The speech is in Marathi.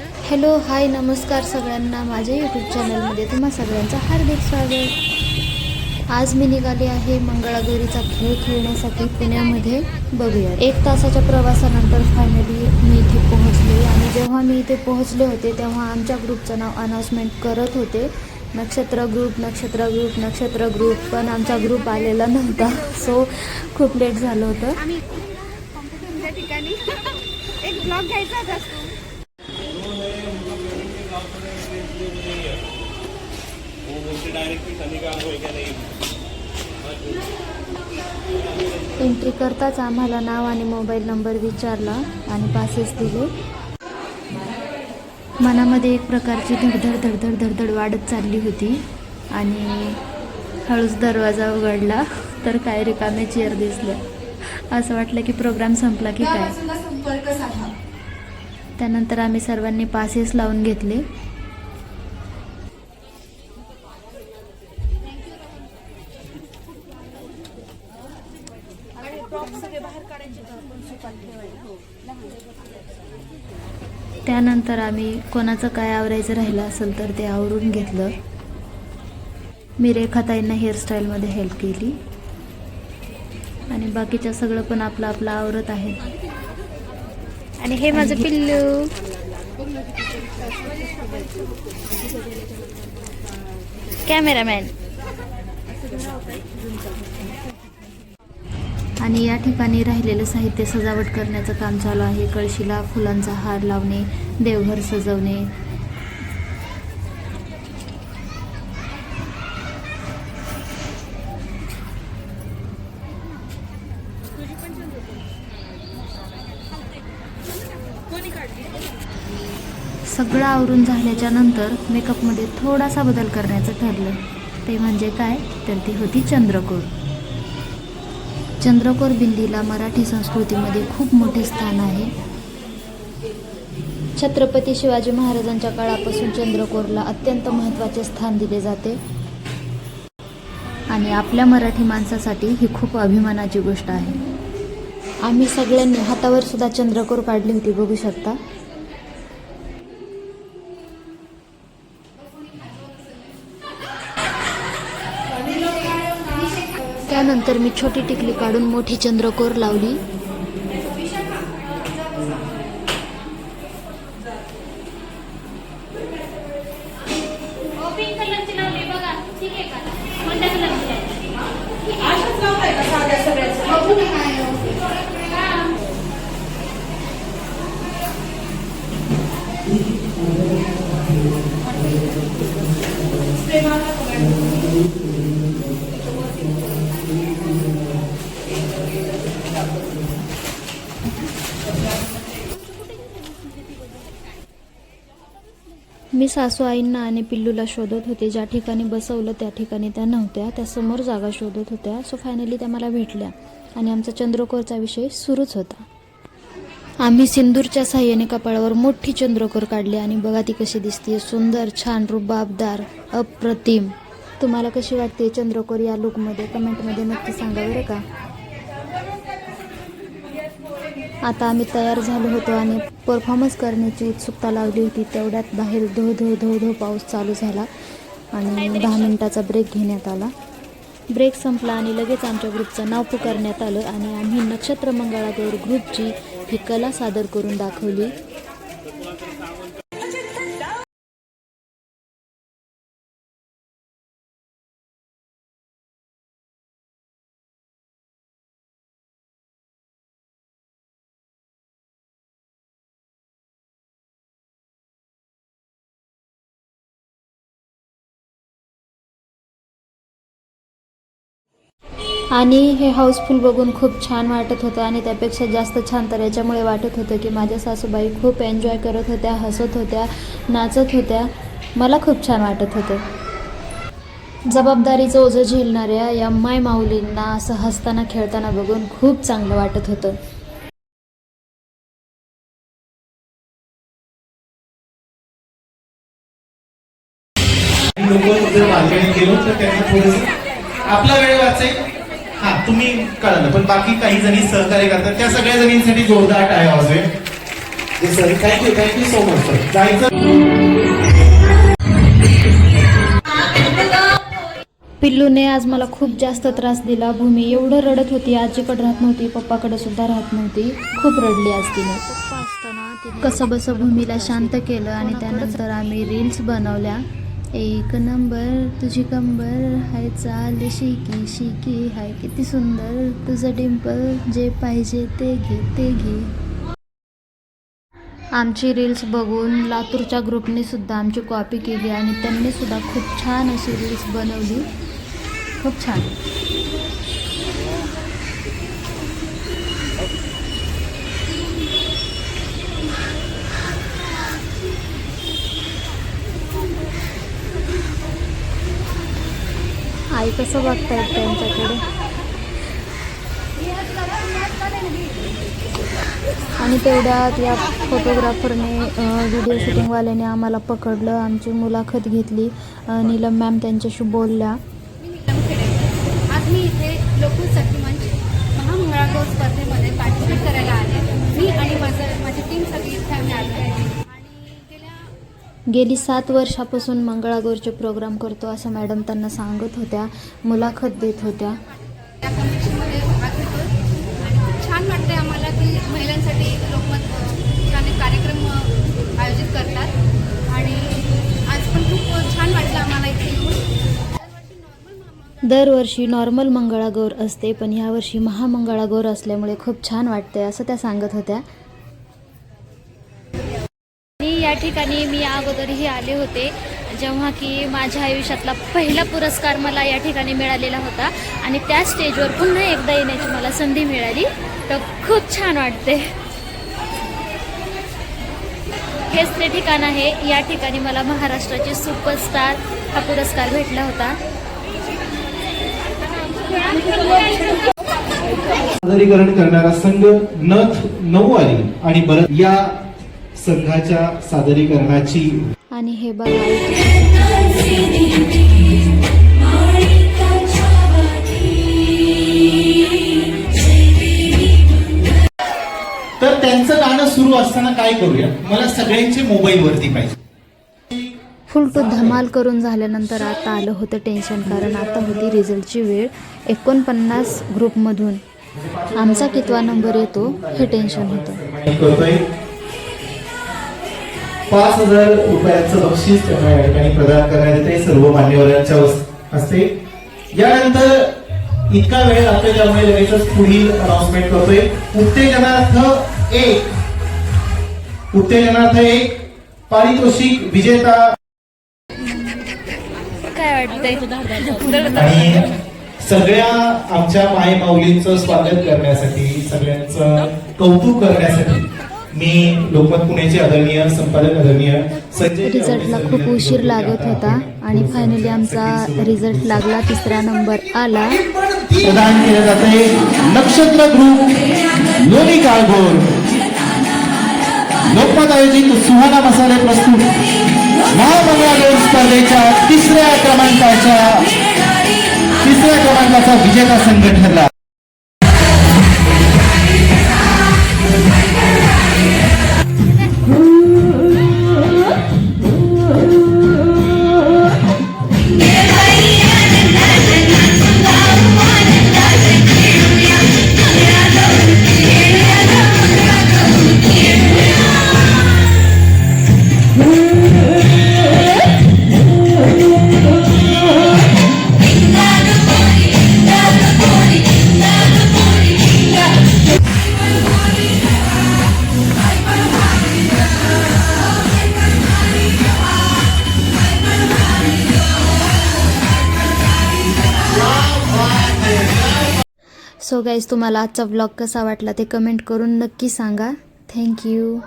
हॅलो हाय नमस्कार सगळ्यांना माझ्या यूट्यूब चॅनलमध्ये तुम्हा सगळ्यांचं हार्दिक स्वागत. आज मी निघाले आहे मंगळागौरीचा खेळ खेळण्यासाठी पुण्यामध्ये. बघूया. एक तासाच्या प्रवासानंतर फायनली मी इथे पोहोचले आणि जेव्हा मी इथे पोहोचले होते तेव्हा आमच्या ग्रुपचं नाव अनाऊन्समेंट करत होते. नक्षत्र ग्रुप नक्षत्र ग्रुप नक्षत्र ग्रुप पण आमचा ग्रुप आलेला नव्हता. सो खूप लेट झालं होतं. आम्ही एंट्री करताच आम्हाला नाव आणि मोबाईल नंबर विचारला आणि पासेस दिले. मनामध्ये एक प्रकारची धडधड धडधड धडधड वाढत चालली होती आणि हळूच दरवाजा उघडला तर काय रिकामे चेअर दिसल्या. असं वाटलं की प्रोग्राम संपला की काय? त्यानंतर आम्ही सर्वांनी पासेस लावून घेतले. त्यानंतर आम्ही कोणाचं काय आवरायचं राहिलं असेल तर ते आवरून घेतलं. मी रेखाताईंना हेअरस्टाईलमध्ये हेल्प केली. आणि बाकीच्या सगळं पण आपलं आपलं आवरत आहे. आणि हे माझं पिल्लू. कॅमेरामॅन आणि या ठिकाणी राहिलेलं साहित्य सजावट करण्याचं काम चालू आहे. कळशीला फुलांचा हार लावणे देवघर सजवणे. सगळं आवरून झाल्याच्यानंतर मेकअपमध्ये थोडासा बदल करण्याचं ठरलं. ते म्हणजे काय? तर ती होती चंद्रकोर. चंद्रकोर बिंदीला मराठी संस्कृतीमध्ये खूप मोठे स्थान आहे. छत्रपती शिवाजी महाराजांच्या काळापासून चंद्रकोरला अत्यंत महत्त्वाचे स्थान दिले जाते. आणि आपल्या मराठी माणसासाठी ही खूप अभिमानाची गोष्ट आहे. आम्ही सगळ्यांनी हातावर सुद्धा चंद्रकोर काढली होती बघू शकता. त्यानंतर मी छोटी टिकली काढून मोठी चंद्रकोर लावली. मी सासू आईंना आणि पिल्लूला शोधत होते. ज्या ठिकाणी बसवलं त्या ठिकाणी त्या नव्हत्या. त्या समोर जागा शोधत होत्या. सो फायनली त्या मला भेटल्या. आणि आमचा चंद्रकोरचा विषय सुरूच होता. आम्ही सिंदूरच्या साह्याने कपाळावर मोठी चंद्रकोर काढली आणि बघा ती कशी दिसते सुंदर छान रुबाबदार अप्रतिम. तुम्हाला कशी वाटते चंद्रकोर या लुकमध्ये कमेंटमध्ये नक्की सांगा बरं का? आता आम्ही तयार झालो होतो आणि परफॉर्मन्स करण्याची उत्सुकता लागली होती. तेवढ्यात बाहेर धो धो धो धो पाऊस चालू झाला आणि दहा मिनिटाचा ब्रेक घेण्यात आला. ब्रेक संपला आणि लगेच आमच्या ग्रुपचं नाव पुकारण्यात आलं आणि आम्ही नक्षत्र मंगळागौर ग्रुपची ही कला सादर करून दाखवली. आणि हे हाऊसफुल बघून खूप छान वाटत होतं आणि त्यापेक्षा जास्त छान तर याच्यामुळे वाटत होतं की माझ्या सासूबाई खूप एन्जॉय करत होत्या हसत होत्या नाचत होत्या. मला खूप छान वाटत होतं. जबाबदारीचं ओझं झेलणाऱ्या या माय माऊलींना असं हसताना खेळताना बघून खूप चांगलं वाटत होतं. लोक जर मार्केट गेलो तर त्यांना थोडस आपला वेळ वाचेल. हा तुम्ही कळलं. पण बाकी काही जणी सहकार्य करतात. त्या सगळ्या जणींसाठी जोरदार टाळ्या वाजवे. Sir thank you thank you so much sir जायचं? पिल्लूने आज मला खूप जास्त त्रास दिला. भूमी एवढं रडत होती. आजीकडे राहत नव्हती. पप्पाकडे सुद्धा राहत नव्हती. खूप रडली आज तिने. कसं बसं भूमीला शांत केलं आणि त्यानंतर आम्ही रील्स बनवल्या. एक नंबर तुझी कंबर हाय चाल शिकी शिकी हाय किती सुंदर तुझं डिंपल जे पाहिजे ते घे ते घे. आमची रील्स बघून लातूरच्या ग्रुपने सुद्धा आमची कॉपी केली आणि त्यांनी सुद्धा खूप छान अशी रील्स बनवली. खूप छान. कसं बघतायत त्यांच्याकडे? आणि तेवढ्यात या फोटोग्राफरने व्हिडिओ शूटिंगवाल्याने आम्हाला पकडलं. आमची मुलाखत घेतली. नीलम मॅम त्यांच्याशी बोलल्या. मी नीलम खेडे आज मी इथे लोकल सखी मंच महामंगळागौर स्पर्धेमध्ये पार्टिसिपेट करायला आले. मी आणि माझं माझी टीम सगळी इथे आम्ही आलो. आहे गेली सात वर्षापासून मंगळागौरचे प्रोग्राम करतो असं मॅडम त्यांना सांगत होत्या मुलाखत देत होत्या. या कॉम्पिटिशनमध्ये भाग घेतो आणि खूप छान वाटते आम्हाला की महिलांसाठी लोकमत छान कार्यक्रम आयोजित करतात. आणि आज पण खूप छान वाटलं आम्हाला इथे येऊन. दरवर्षी नॉर्मल मंगळागौर असते पण यावर्षी महामंगळागौर असल्यामुळे खूप छान वाटते असं त्या सांगत होत्या. या ठिकाणी मी अगोदरही आले होते जेव्हा की माझ्या आयुष्यातला पहिला पुरस्कार मला या ठिकाणी मिळालेला होता आणि त्या स्टेजवर पुन्हा एकदा येण्याची मला संधी मिळाली. तर खूप छान वाटते. हेच ते ठिकाण आहे. या ठिकाणी मला महाराष्ट्राचे सुपरस्टार हा पुरस्कार भेटला होता. सादरीकरण करणारा संघ नथ नऊवारी आणि बरं या संघाच्या सादरीकरणाची. आणि हे बघा. तर त्यांचं गाणं सुरू असताना काय करूया? मला सगळ्यांचे मोबाईल वरती पाहिजे. फुल टू धमाल करून झाल्यानंतर आता आलं होतं टेन्शन कारण आता होती रिझल्टची वेळ. एकोणपन्नास ग्रुपमधून आमचा कितवा नंबर येतो हे टेन्शन होतं. पाच हजार रुपयाचं बक्षीस त्यांना या ठिकाणी प्रदान करण्यात येते सर्व मान्यवरांच्या हस्ते. यानंतर इतका वेळ लागतो त्यामुळे लगेचच पुढील अनाउन्समेंट करतोय. उत्तेजनार्थ एक. उत्तेजनार्थ एक. पारितोषिक विजेता. काय वाटतंय आणि सगळ्या आमच्या माय माऊलींचं स्वागत करण्यासाठी सगळ्यांचं कौतुक करण्यासाठी मी लोकमत पुण्याचे आदरणीय संपादक आदरणीय संजय रिझल्टला खूप उशीर लागत होता आणि फायनली आमचा रिझल्ट लागला. तिसरा नंबर आला. प्रदान केले जाते नक्षत्र ग्रुप लोणी काळभोर. लोकमत आयोजित सुहाना मसाले प्रस्तुत. महामंगळागौर स्पर्धेच्या तिसऱ्या क्रमांकाच्या तिसऱ्या क्रमांकाचा विजेता संघ ठरला. सो गाईज तुम्हाला आजचा व्लॉग कसा वाटला ते कमेंट करून नक्की सांगा. थँक्यू